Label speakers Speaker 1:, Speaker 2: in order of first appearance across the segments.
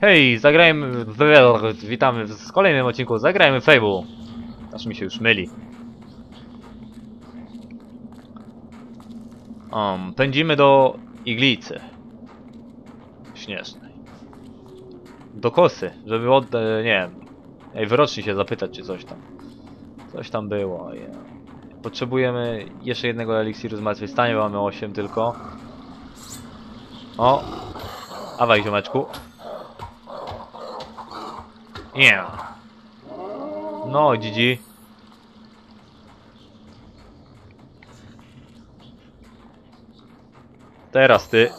Speaker 1: Hej, zagrajmy... w- Witamy w kolejnym odcinku Zagrajmy w Fable. Aż mi się już myli. Um, pędzimy do iglicy. Śnieżnej. Do kosy, żeby od... e, nie wiem... Ej, wyroczni się zapytać, czy coś tam. Coś tam było, ja. Potrzebujemy jeszcze jednego eliksiru zmartwychwstania, bo mamy 8 tylko. O! Awaj, ziomeczku. Nie. No, GG. Teraz ty.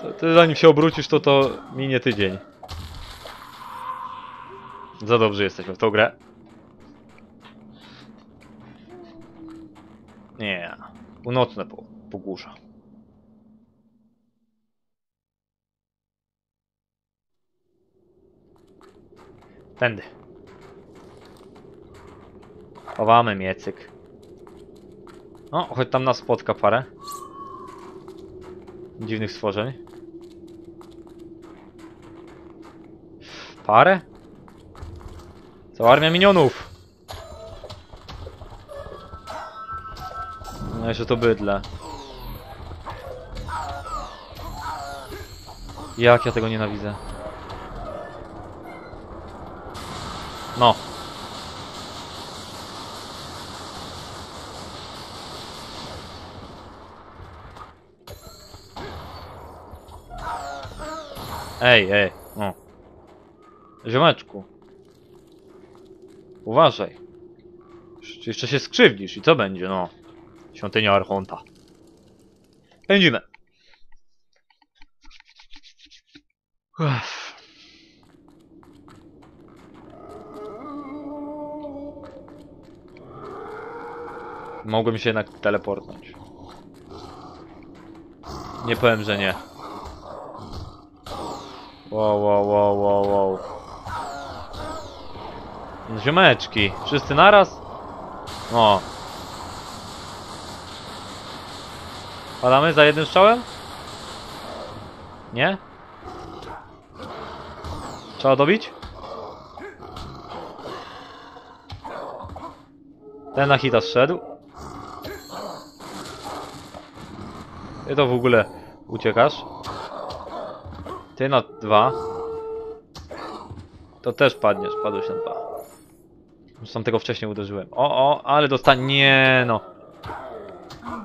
Speaker 1: To, ty zanim się obrócisz, to to minie tydzień. Za dobrze jesteśmy w tą grę. Nie. Północne po, Tędy. Chowamy miecyk. O, choć tam nas spotka parę. Dziwnych stworzeń. Parę? Cała armia minionów! No jeszcze to bydle. Jak ja tego nienawidzę. No. Ej, ej, o. Ziomeczku. Uważaj. Jeszcze się skrzywdzisz i co będzie, no. Świątynia Archonta. Pędzimy. Uff. Mogłem się jednak teleportnąć. Nie powiem, że nie. Wow, wow, wow, wow, wow. Ziomeczki, wszyscy naraz? O. Padamy za jednym strzałem? Nie? Trzeba dobić? Ten na hita zszedł. Ty to w ogóle uciekasz. Ty na dwa. To też padniesz, padłeś na dwa. Sam tego wcześniej uderzyłem. O, o, ale dostań... Nie no.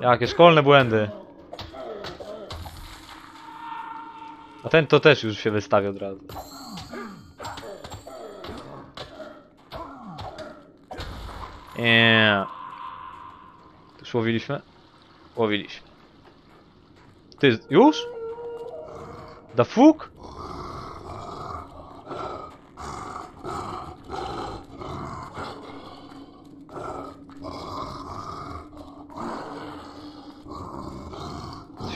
Speaker 1: Jakie szkolne błędy. A ten to też już się wystawia od razu. Nie. Już łowiliśmy? Łowiliśmy. Ty, już? Da fuk?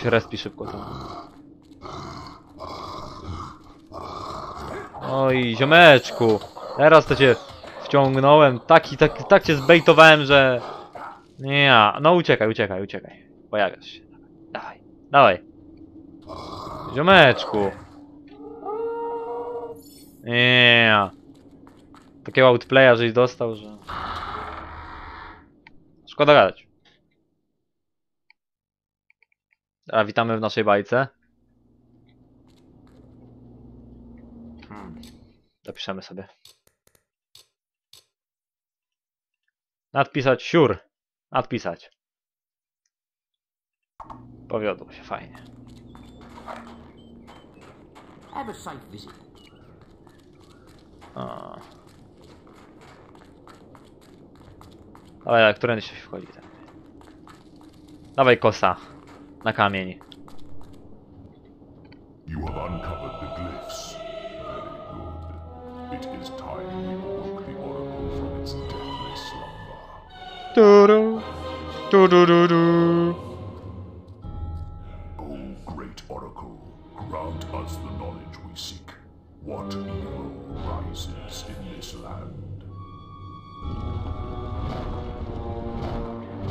Speaker 1: Się respi szybko tam. Oj, ziomeczku. Teraz to cię wciągnąłem. Taki, tak, tak cię zbejtowałem, że... Nie, no uciekaj, uciekaj, uciekaj. Pojawiasz się. Dawaj. Ziomeczku. Nie. Takiego outplaya żeś dostał, że... Szkoda gadać. A witamy w naszej bajce. Hmm. Zapiszemy sobie. Nadpisać siur. Nadpisać. Powiodło się fajnie.
Speaker 2: Have a safe visit.
Speaker 1: O. Dawaj, którędy się wchodzi? Ten? Dawaj kosa. Na kamień.
Speaker 3: You have uncovered the glyphs. Very good. It is time you woke the Oracle from its deathly slumber.
Speaker 1: Turu. Turururu.
Speaker 3: O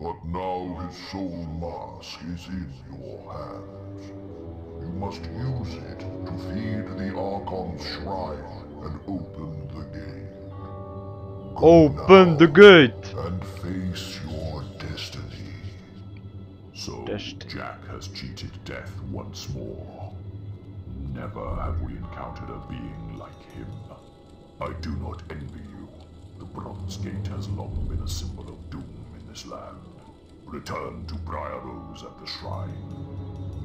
Speaker 4: But now his soul mask is in your hands. You must use it to feed the Archon's shrine and open the gate. Go
Speaker 1: Open the gate!
Speaker 4: and face your destiny. So
Speaker 1: Destiny.
Speaker 4: Jack has cheated death once more. Never have we encountered a being like him. I do not envy you. The Bronze Gate has long been a symbol of doom in this land. Return to Briar Rose at the shrine.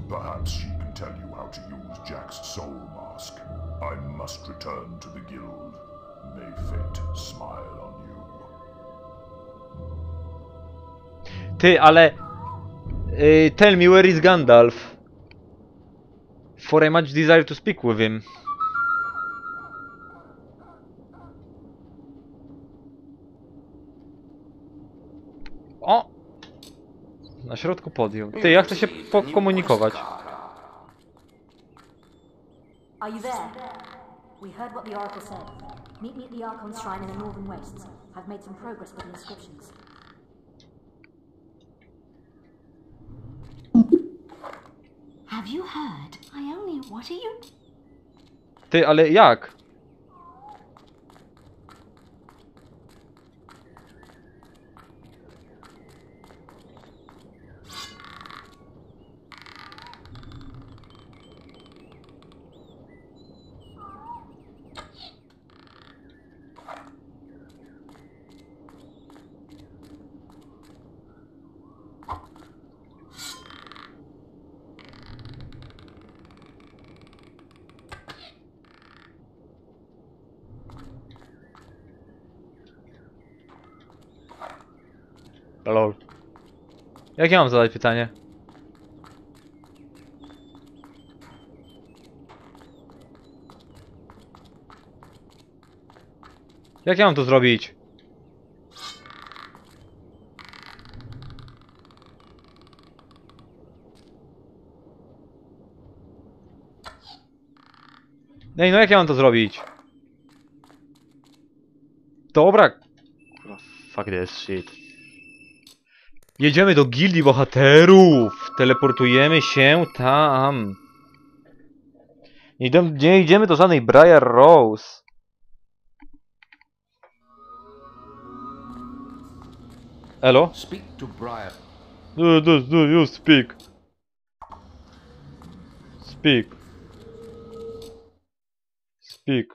Speaker 4: Perhaps she can tell you how to use Jack's soul mask. I must return to the guild. May fate smile on you.
Speaker 1: Ty, ale... y, tell me where is Gandalf? For I much desire to speak with him. Na środku podium. Ty, jak to się pokomunikować?
Speaker 5: Are you there? We heard what the Oracle said. Meet me at the Archon's shrine in the Northern Wastes. I've made some progress with the inscriptions. Have you heard? I only. What are you.
Speaker 1: Ty, ale jak? Lol. Jak ja mam zadać pytanie? Jak ja mam to zrobić? Ej, no jak ja mam to zrobić? Dobra. Fuck this shit. Jedziemy do gildii bohaterów! Teleportujemy się tam. Nie, idę, nie idziemy do żadnej Briar Rose. Elo?
Speaker 6: Speak to Briar.
Speaker 1: No, no, no, you speak. Speak. Speak,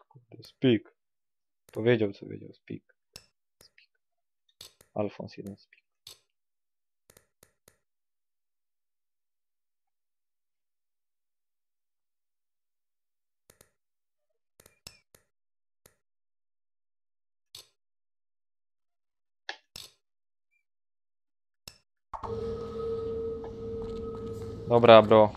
Speaker 1: speak. Powiedział co wiedział, speak. speak. Alfons jeden speak. Dobra, bro.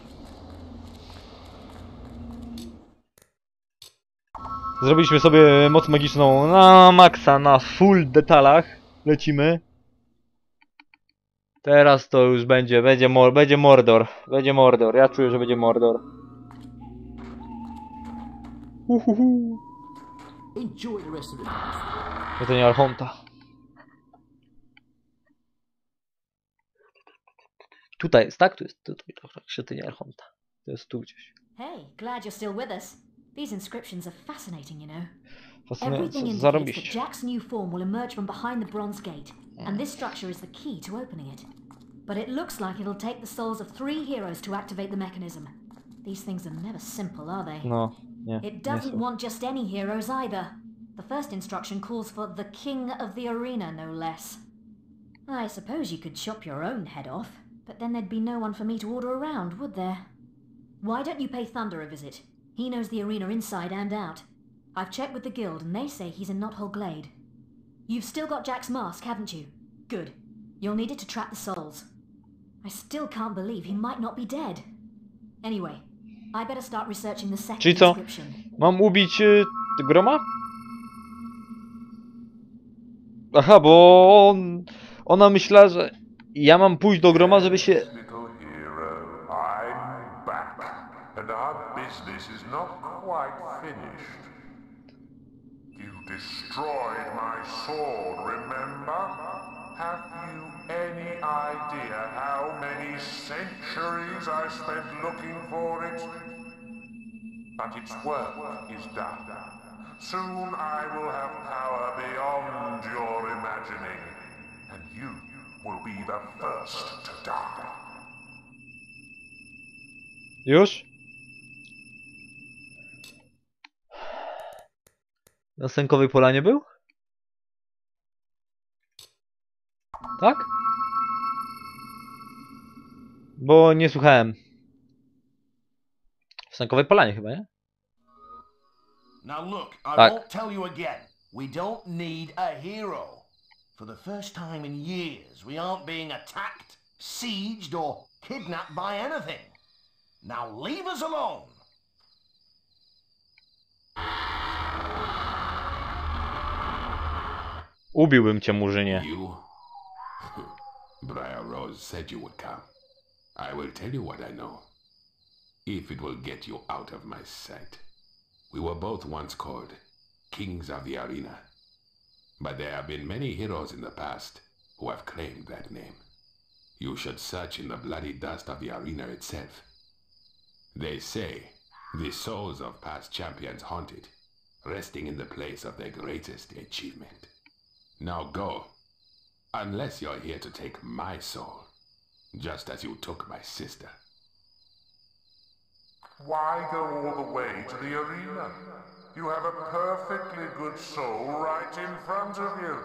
Speaker 1: Zrobiliśmy sobie moc magiczną na maksa, na full detalach. Lecimy. Teraz to już będzie, będzie, mor będzie Mordor. Będzie Mordor. Ja czuję, że będzie Mordor. Uhuhu.
Speaker 6: Enjoy the rest of the night.
Speaker 1: Archonta. Tutaj jest, tak? Tu jest, tutaj, dobra, świątynia Archonta. To jest tu gdzieś.
Speaker 5: Hey, glad you're still with us. These inscriptions are fascinating, you know. Everything indicates that. Jack's new form will emerge from behind the Bronze Gate, and mm. this structure is the key to opening it. But it looks like it'll take the souls of three heroes to activate the mechanism. These things are never simple, are they?
Speaker 1: No, nie,
Speaker 5: It doesn't want just any heroes either. The first instruction calls for the king of the arena, no less. I suppose you could chop your own head off, but then there'd be no one for me to order around, would there? Why don't you pay Thunder a visit? He knows the arena inside and out. I've checked with the guild, and they say he's in Knothole Glade. You've still got Jack's mask, haven't you? Good. You'll need it to trap the souls. I still can't believe he might not be dead. Anyway, I better start researching the second
Speaker 1: Czyli co? Mam ubić y, Groma? Aha, bo on, ona myślała, że ja mam pójść do Groma, żeby się...
Speaker 3: Have you any idea how many centuries I spent looking for it? But its work is done. Soon I will have power beyond your imagining, and you will be the first to die.
Speaker 1: Już? Na Sękowej Polanie był? Tak? Bo nie słuchałem. W Sękowej Polanie chyba, nie?
Speaker 6: Now look, I
Speaker 1: Tak.
Speaker 6: won't tell you again. We don't need a hero. For the first time in years, we aren't being attacked, sieged, or kidnapped by anything. Now leave us alone.
Speaker 1: Ubiłbym cię, Murzynie.
Speaker 7: You? Briar Rose said you would come. I will tell you what I know. If it will get you out of my sight. We were both once called Kings of the Arena. But there have been many heroes in the past who have claimed that name. You should search in the bloody dust of the arena itself. They say the souls of past champions haunt it, resting in the place of their greatest achievement. Now go. Unless you're here to take my soul. Just as you took my sister.
Speaker 3: Why go all the way to the arena? You have a perfectly good soul right in front of you.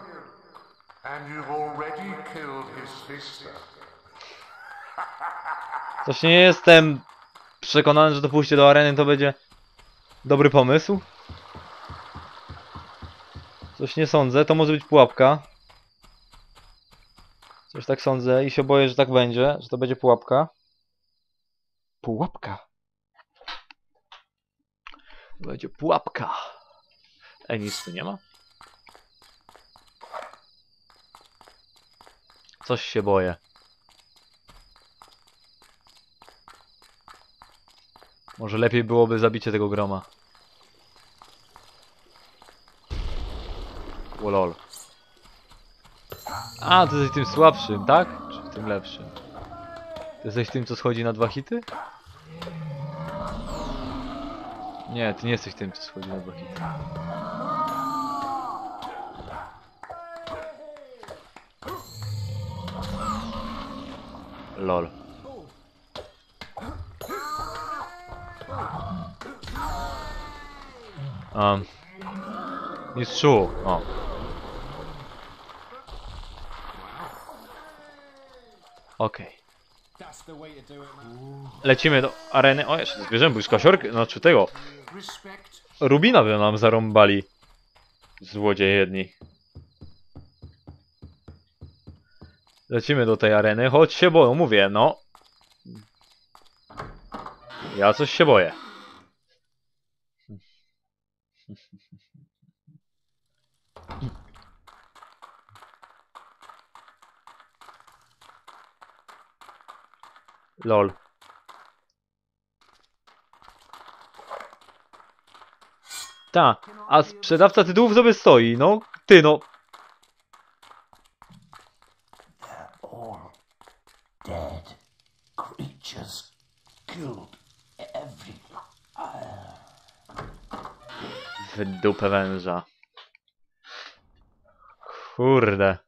Speaker 3: And you've already killed his sister.
Speaker 1: Coś nie jestem przekonany, że to pójście do areny to będzie dobry pomysł. Coś nie sądzę, to może być pułapka. Coś tak sądzę i się boję, że tak będzie, że to będzie pułapka. Pułapka. Będzie pułapka. Ej, nic tu nie ma? Coś się boję. Może lepiej byłoby zabicie tego groma. O lol. A, ty jesteś tym słabszym, tak? Czy tym lepszym? Ty jesteś tym, co schodzi na dwa hity? Nie, ty nie jesteś tym, co schodzi na hity. Lol. Um. Mistrzu, o. Okej. Lecimy do areny. O, jeszcze zbierzemy błyska siorkę, znaczy tego. Rubina by nam zarąbali. Złodzieje jedni. Lecimy do tej areny, choć się boją, mówię, no. Ja coś się boję. Lol. Ta, a sprzedawca tytułów sobie stoi, no. Ty, no. W dupę węża. Kurde.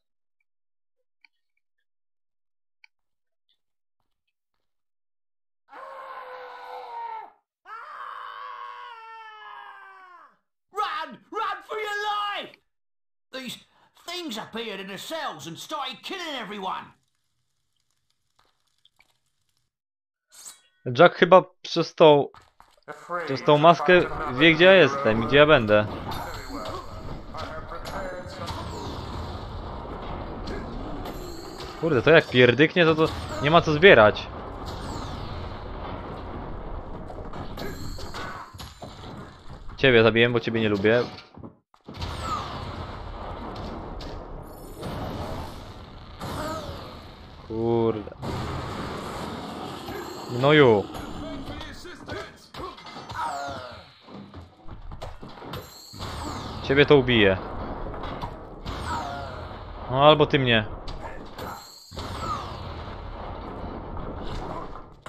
Speaker 6: Appeared in the cells and started killing everyone.
Speaker 1: Jack chyba przez tą, przez tą maskę wie gdzie ja jestem i gdzie ja będę. Kurde, to jak pierdyknie, to to nie ma co zbierać. Ciebie zabiję, bo ciebie nie lubię. Noju. Ciebie to ubije. No albo ty mnie.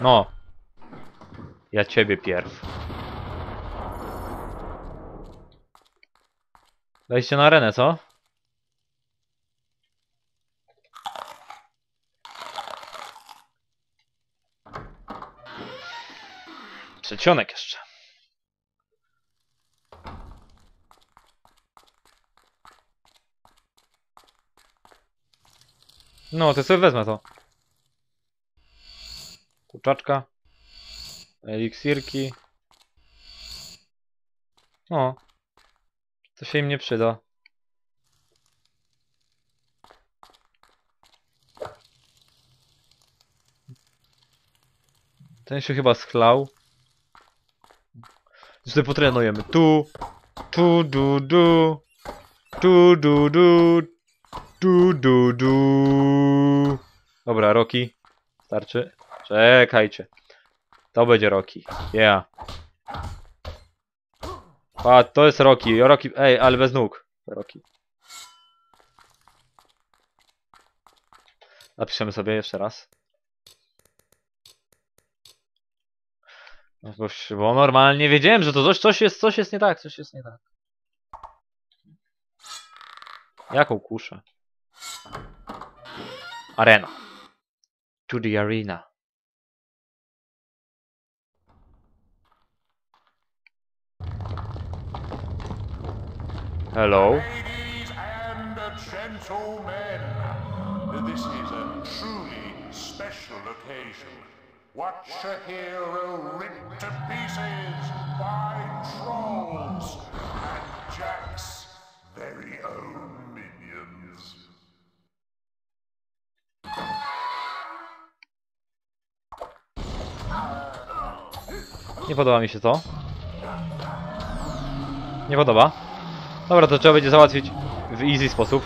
Speaker 1: No. Ja ciebie pierw. Dajcie na arenę, co? Przedsionek jeszcze. No, to sobie wezmę to. Kurczaczka. Eliksirki. O. To się im nie przyda. Ten się chyba schlał. Tutaj potrenujemy. Tu. Tu, du, du. Tu, du, du. Tu, du, du. Dobra, Roki. Starczy. Czekajcie. To będzie Roki. Yeah. A, to jest Roki. Roki. Ej, ale bez nóg. Roki. Napiszemy sobie jeszcze raz. Bo, bo normalnie wiedziałem, że to coś, coś jest, coś jest nie tak, coś jest nie tak. Jaką kuszę? Arena. To the arena. Hello.
Speaker 3: Ladies and gentlemen, this is a truly special occasion. Watch a hero ripped to pieces by trolls and Jack's very own minions.
Speaker 1: Nie podoba mi się to. Nie podoba. Dobra, to trzeba będzie załatwić w easy sposób.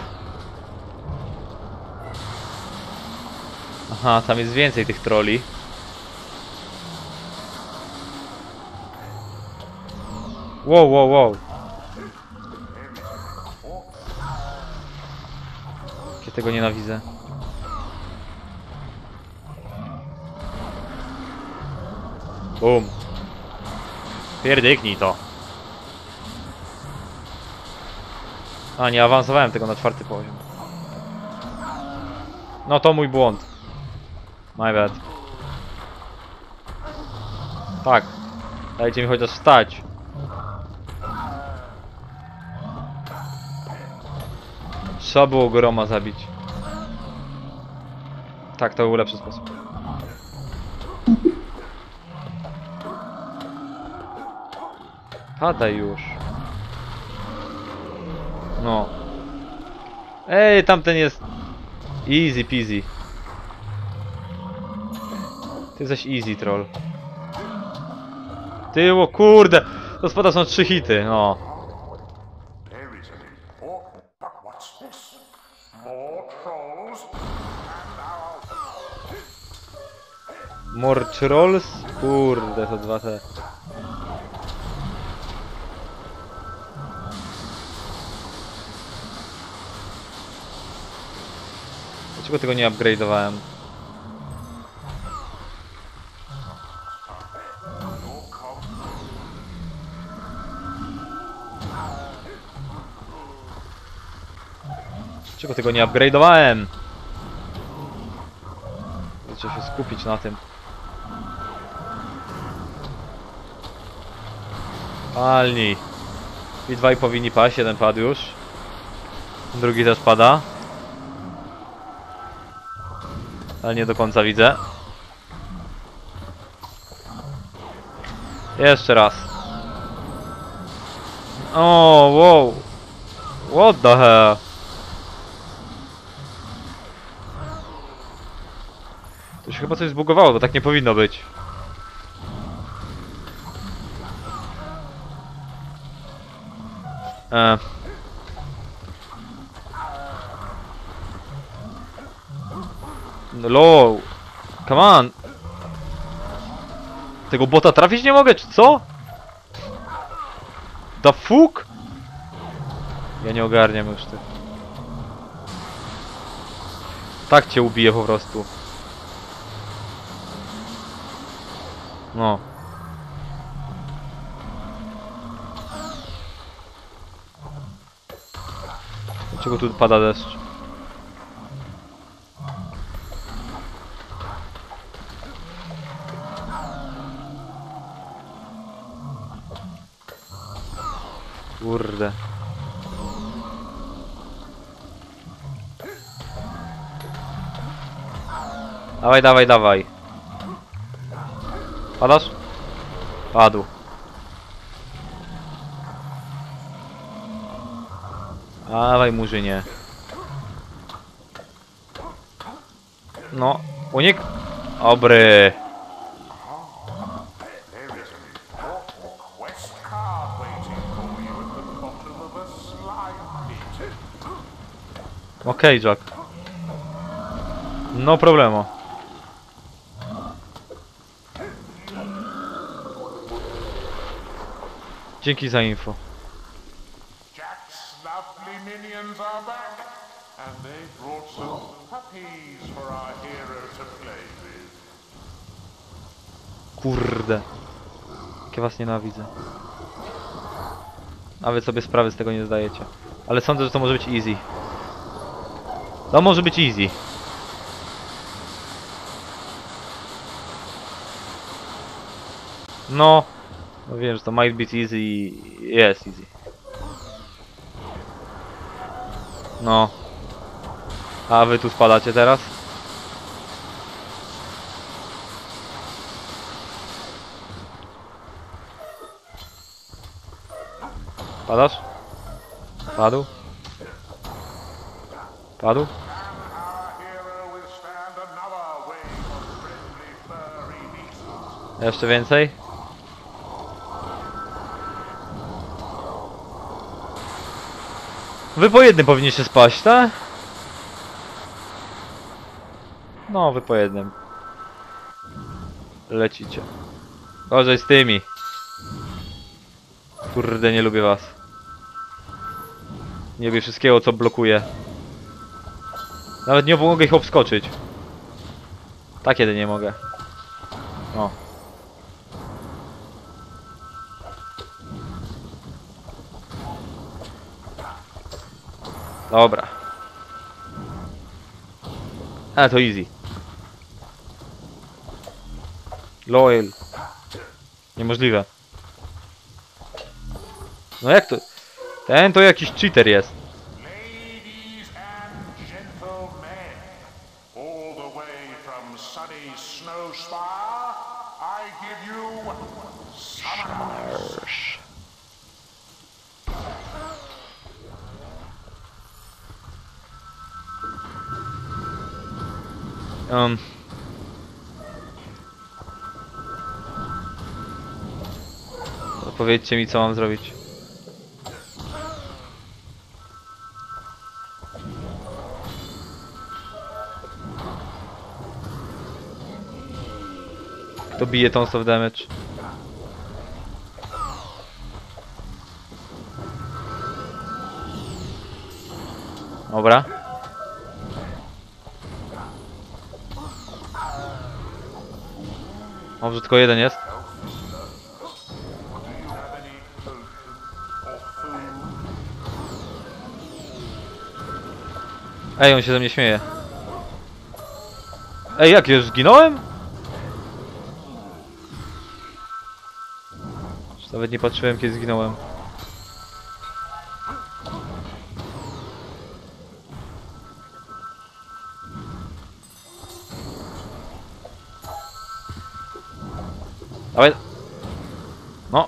Speaker 1: Aha, tam jest więcej tych troli. Wow, wow, wow. Ja tego nienawidzę. Bum. Pierdyknij to. A, nie awansowałem tego na czwarty poziom. No to mój błąd. My bad. Tak. Dajcie mi chociaż wstać. Trzeba było Goroma zabić. Tak, to był lepszy sposób. Padaj już. No. Ej, tamten jest... Easy peasy. Ty jesteś easy troll. Ty, o kurde! To spada są trzy hity, no.
Speaker 3: Trolls?
Speaker 1: Kurde, to dwa te. Dlaczego tego nie upgrade'owałem? Dlaczego tego nie upgrade'owałem? Trzeba się skupić na tym. Palni. I dwaj powinni paść, jeden padł już. Drugi też pada. Ale nie do końca widzę. Jeszcze raz. O, wow. What the hell? To się chyba coś zbugowało, bo tak nie powinno być. E. No. Come on. Tego bota trafić nie mogę, czy co? The fuck? Ja nie ogarniam już tych. Tak cię ubiję po prostu. No. Dlaczego tu pada deszcz? Kurde. Dawaj, dawaj, dawaj. Padasz? Padł. Dawaj, murzynie. No, unik. Dobry. Okej, Jack. No problemo. Dzięki za info.
Speaker 3: Jack's lovely minions are back, and they brought some puppies for our hero to play with.
Speaker 1: Kurde. Jak ja was nienawidzę. A wy sobie sprawy z tego nie zdajecie. Ale sądzę, że to może być easy. To może być easy. No. No wiem, że to might be easy jest easy. No. A wy tu spadacie teraz? Padasz? Padł? Padł? Jeszcze więcej? Wy po jednym powinniście spaść, tak? No, wy po jednym. Lecicie. Gorzej z tymi. Kurde, nie lubię was. Nie lubię wszystkiego, co blokuje. Nawet nie mogę ich obskoczyć. Tak kiedy nie mogę. O. Dobra. A to easy. Loyal. Niemożliwe. No jak to? Ten to jakiś cheater jest. Um. Powiedzcie mi co mam zrobić. Kto bije tą of damage? Dobra. Może tylko jeden jest? Ej, on się ze mnie śmieje. Ej, jak już zginąłem? Nawet nie patrzyłem kiedy zginąłem. Dawaj. No.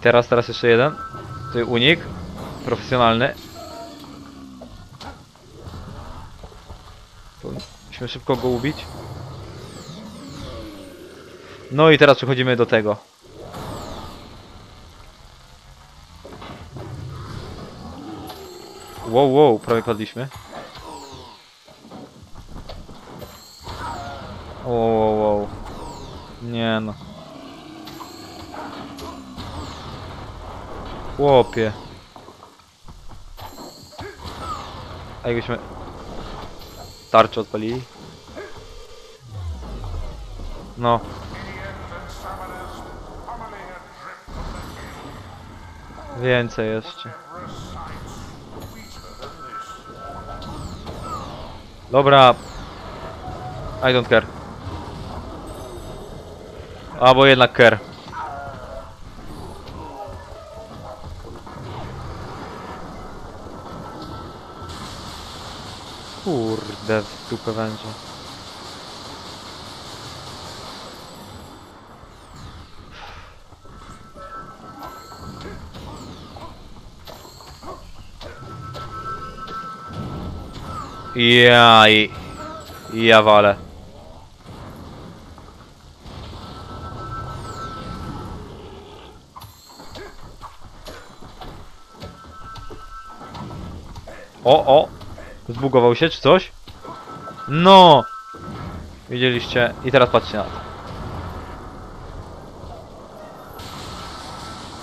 Speaker 1: Teraz, teraz jeszcze jeden. Tutaj unik. Profesjonalny. Musimy szybko go ubić. No i teraz przechodzimy do tego. Wow, wow, prawie padliśmy. Wow, wow, wow. Nie no. Chłopie. A jakbyśmy... Tarczę odpalili? No. Więcej jeszcze. Dobra. I don't care. Albo jednak care. Kurde, w dupę będzie. Ja i... Ja walę. O, o! Zbugował się czy coś? No! Widzieliście? I teraz patrzcie na to.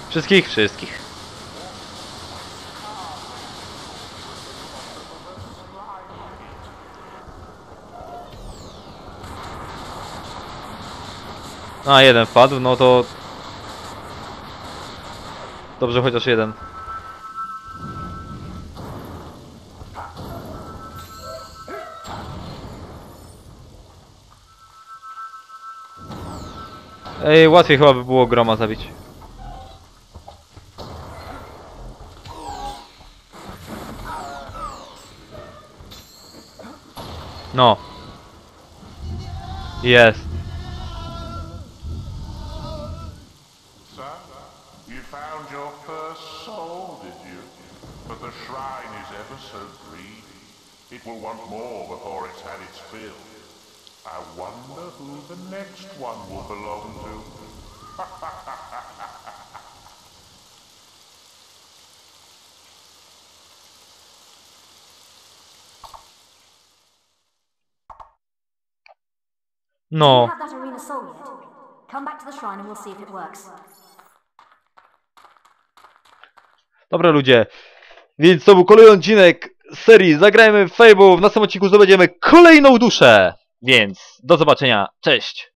Speaker 1: Wszystkich? Wszystkich. A, jeden wpadł, no to... Dobrze, chociaż jeden. Ej, łatwiej chyba by było groma zabić. No. Jest.
Speaker 3: Son, you found your first soul, did you? But the shrine is ever so greedy. It will want more before it's had its fill. I wonder who the next one will belong to.
Speaker 1: No.
Speaker 5: have that arena soul yet? Come back to the shrine and we'll see if it works.
Speaker 1: Dobra ludzie, więc to był kolejny odcinek serii Zagrajmy w Fable. W następnym odcinku zdobędziemy kolejną duszę. Więc do zobaczenia, cześć!